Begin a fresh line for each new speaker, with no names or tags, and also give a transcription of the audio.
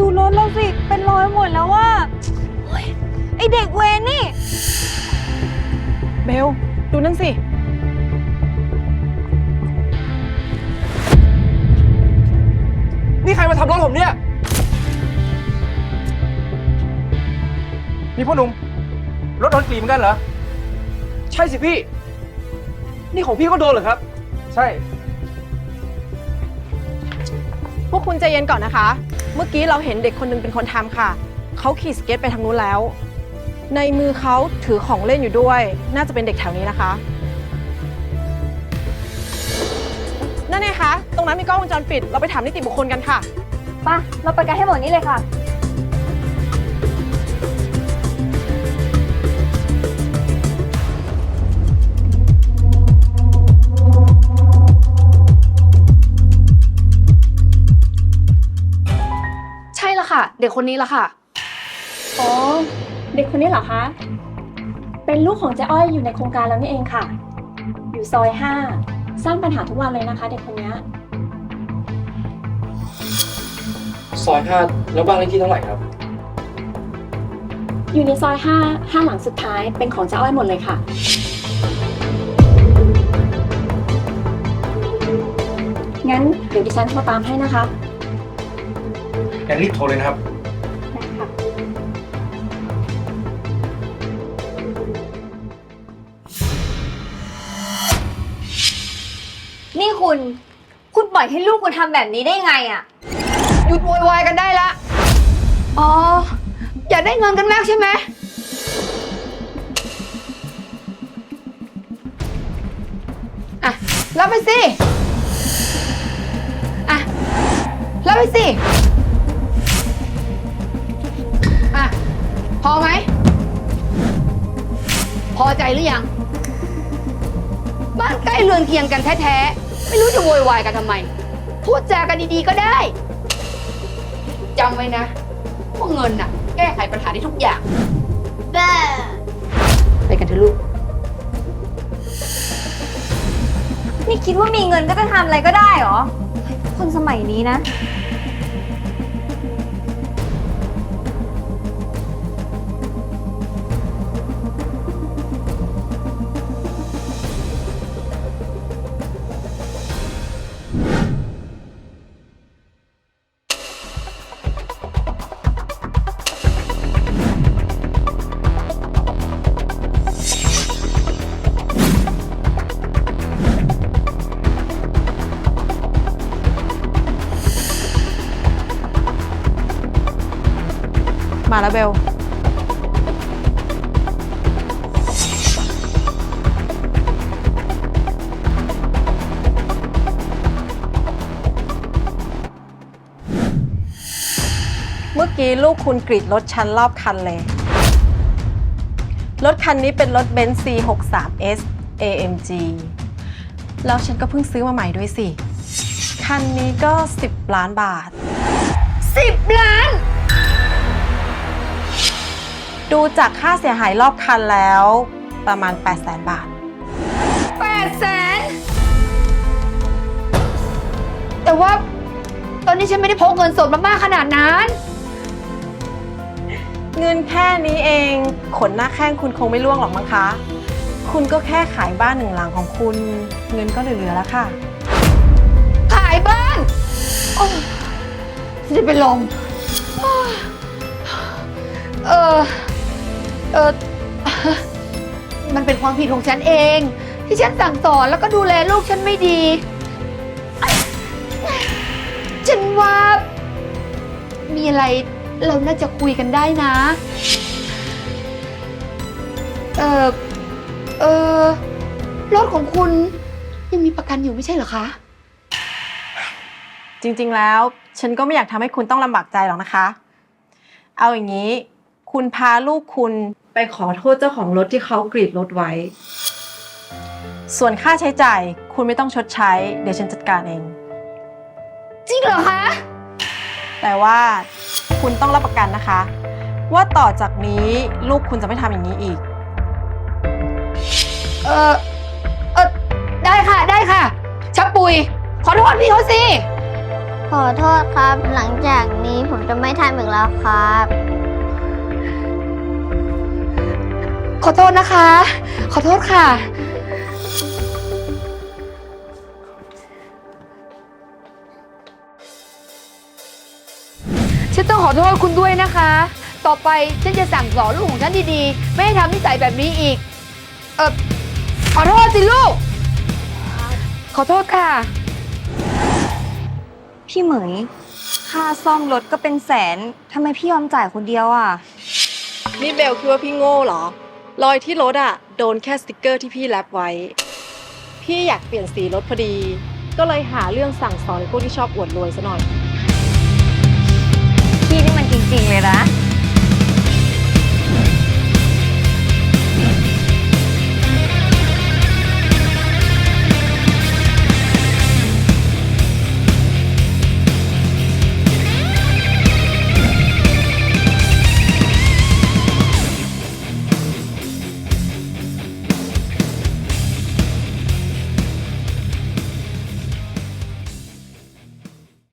ดูรถเราสิ เป็นรอยหมดแล้วว่าไอเด็กเวรนี่
เบล ดูนั่นสิ
นี่ใครมาทำรถผมเนี่ย นี่พ่อหนุ่มรถโดนกรีมกันเหรอ ใช่สิพี่ นี่ของพี่ก็โดนเหรอครับ ใช่
พวกคุณใจเย็นก่อนนะคะ เมื่อกี้เราเห็นเด็กคนหนึงเป็นคนทำค่ะ เขาขี่สเก็ตไปทางนู้นแล้ว ในมือเขาถือของเล่นอยู่ด้วย น่าจะเป็นเด็กแถวนี้นะคะ นั่นไงคะ ตรงนั้นมีกล้องวงจรปิด เราไปถามนิติบุคคลกันค่ะ
ป่ะ เราไปกันให้หมดนี้เลยค่ะ
ค่ะ เด็กคนนี้ละค่ะ
อ๋อ เด็กคนนี้เหรอคะ เป็นลูกของเจ๊อ้อยอยู่ในโครงการแล้วนี่เองค่ะ อยู่ซอยห้าสร้างปัญหาทุกวันเลยนะคะ เด็กคนเนี้ย
ซอยห้าแล้วบ้านเลขที่เท่าไหร่ครับ
อยู่ในซอยห้าห้าหลังสุดท้ายเป็นของเจ๊อ้อยหมดเลยค่ะ งั้นเดี๋ยวดิฉันโทรตามให้นะคะ
งั้นรีบโทรเลยนะครับ
ได้ค่ะ
นี่คุณ คุณปล่อยให้ลูกคุณทำแบบนี้ได้ไงอะ่ะ
หยุดโวยวายกันได้ละ อ๋อ อยากได้เงินกันมากใช่ไหม อะ รับไปสิ อะ รับไปสิ พอใจหรือยัง บ้านใกล้เรือนเคียงกันแท้ๆ ไม่รู้จะโวยวายกันทำไม พูดจากันดีๆก็ได้ จำไว้นะว่าเงินน่ะ แก้ไขปัญหาได้ทุกอย่างไปกันเถอะลูก
นี่คิดว่ามีเงินก็จะทำอะไรก็ได้เหรอ คนสมัยนี้นะ
มาแล้วเบล เมื่อกี้ลูกคุณกรีดรถฉันรอบคันเลย รถคันนี้เป็นรถเบนซ์ C63S AMG แล้วฉันก็เพิ่งซื้อมาใหม่ด้วยสิ คันนี้ก็ 10 ล้านบาท
สิบล้าน
ดูจากค่าเสียหายรอบคันแล้ว ประมาณ 8 0 0 0 0 0บาท
แปดแสนแต่ว่า ตอนนี้ฉันไม่ได้พกเงินสดมามากขนาดนั้น
เงินแค่นี้เองขนหน้าแข้งคุณคงไม่ล่วงหรอกมั้งคะ คุณก็แค่ขายบ้านหนึ่งหลังของคุณ เงินก็เหลือๆแล้วค่ะ
ขายบ้านโอ้ยฉันจะเป็นลมโอ้ยเออ เออ มันเป็นความผิดของฉันเอง ที่ฉันสั่งสอนแล้วก็ดูแลลูกฉันไม่ดี ฉันว่า มีอะไรเราน่าจะคุยกันได้นะ เออเออรถของคุณยังมีประกันอยู่ไม่ใช่เหรอคะ
จริงๆ แล้ว ฉันก็ไม่อยากทำให้คุณต้องลำบากใจหรอกนะคะ เอาอย่างนี้ คุณพาลูกคุณ ไปขอโทษเจ้าของรถที่เขากรีดรถไว้ ส่วนค่าใช้จ่ายคุณไม่ต้องชดใช้ เดี๋ยวฉันจัดการเอง
จริงเหรอคะ
แต่ว่าคุณต้องรับประกันนะคะ ว่าต่อจากนี้ลูกคุณจะไม่ทำอย่างนี้อีก
เออเออได้ค่ะได้ค่ะชับปุย ขอโทษพี่เขาสิ
ขอโทษครับ หลังจากนี้ผมจะไม่ทำอีกแล้วครับ
ขอโทษนะคะ ขอโทษค่ะ ฉันต้องขอโทษคุณด้วยนะคะ ต่อไปฉันจะสั่งสอนลูกของฉันดีๆ ไม่ให้ทำนิสัยแบบนี้อีก เออขอโทษสิลูก ขอโทษค่ะ
พี่เหมย ค่าซ่อมรถก็เป็นแสน ทำไมพี่ยอมจ่ายคนเดียวอะ
นี่เบลคิดว่าพี่โง่เหรอ รอยที่รถอะโดนแค่สติกเกอร์ที่พี่แรปไว้ พี่อยากเปลี่ยนสีรถพอดี ก็เลยหาเรื่องสั่งสอนพวกที่ชอบอวดรวยซะหน่อย
พี่นี่มันจริงๆเลยนะ